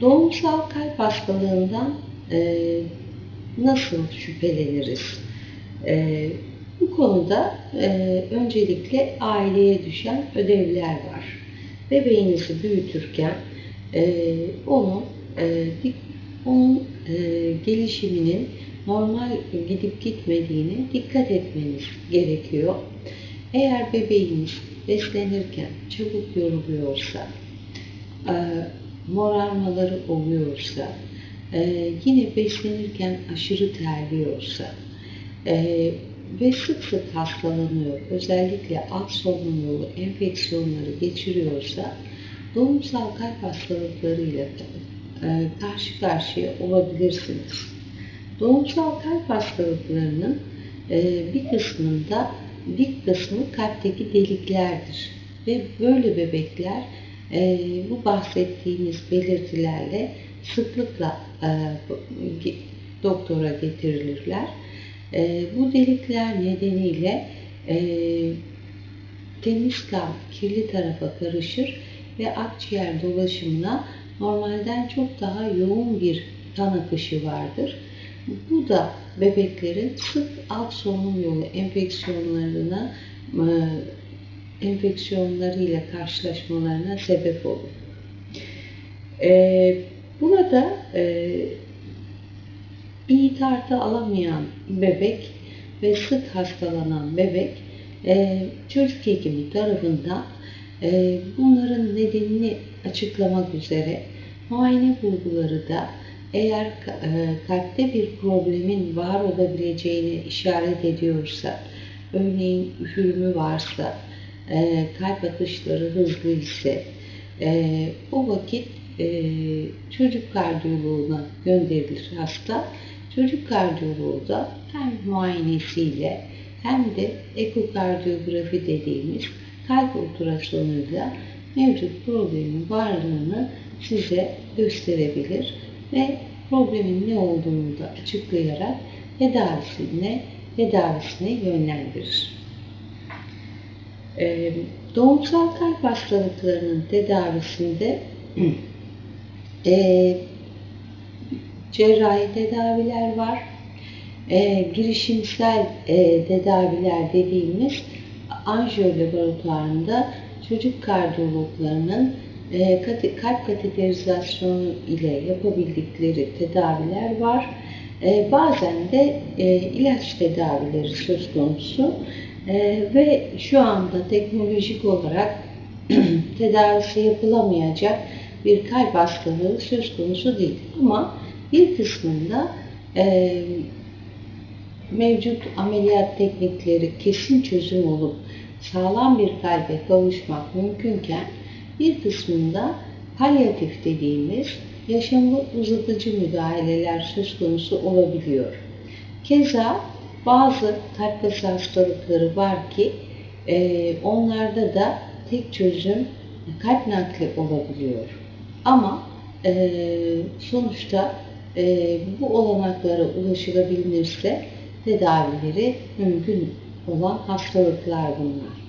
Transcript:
Doğumsal kalp hastalığından e, nasıl şüpheleniriz? E, bu konuda e, öncelikle aileye düşen ödevler var. Bebeğinizi büyütürken e, onu e, onun e, gelişiminin normal gidip gitmediğini dikkat etmeniz gerekiyor. Eğer bebeğiniz beslenirken çabuk yoruluyorsa, e, morarmaları oluyorsa, e, yine beslenirken aşırı terliyorsa e, ve sık sık hastalanıyor, özellikle alt solunum yolu enfeksiyonları geçiriyorsa doğumsal kalp hastalıklarıyla e, karşı karşıya olabilirsiniz. Doğumsal kalp hastalıklarının e, bir kısmında dik kısmı kalpteki deliklerdir. Ve böyle bebekler e, bu bahsettiğimiz belirtilerle sıklıkla doktora getirilirler. Bu delikler nedeniyle temiz kan kirli tarafa karışır ve akciğer dolaşımına normalden çok daha yoğun bir kan akışı vardır. Bu da bebeklerin sık alt solunum yolu enfeksiyonlarına e, enfeksiyonlarıyla karşılaşmalarına sebep olur. E, burada e, iyi tartı alamayan bebek ve sık hastalanan bebek çocuk hekimi tarafından bunların nedenini açıklamak üzere muayene bulguları da eğer e, kalpte bir problemin var olabileceğini işaret ediyorsa, örneğin üfürümü varsa, e, kalp atışları hızlı ise, e, o vakit çocuk kardiyoloğuna gönderilir hasta. Çocuk kardiyoloğu da hem muayenesiyle hem de ekokardiyografi dediğimiz kalp ultrasonuyla mevcut problemin varlığını size gösterebilir ve problemin ne olduğunu da açıklayarak tedavisine, tedavisine yönlendirir. Ee, doğumsal kalp hastalıklarının tedavisinde e, cerrahi tedaviler var. E, girişimsel e, tedaviler dediğimiz anjiyo laboratuvarında çocuk kardiyologlarının e, kalp kateterizasyonu ile yapabildikleri tedaviler var. E, bazen de e, ilaç tedavileri söz konusu ve şu anda teknolojik olarak tedavisi yapılamayacak bir kalp hastalığı söz konusu değil. Ama bir kısmında mevcut ameliyat teknikleri kesin çözüm olup sağlam bir kalbe kavuşmak mümkünken bir kısmında palyatif dediğimiz yaşamı uzatıcı müdahaleler söz konusu olabiliyor. Keza bazı kalp kası hastalıkları var ki e, onlarda da tek çözüm kalp nakli olabiliyor. Ama e, sonuçta e, bu olanaklara ulaşılabilirse tedavileri mümkün olan hastalıklar bunlar.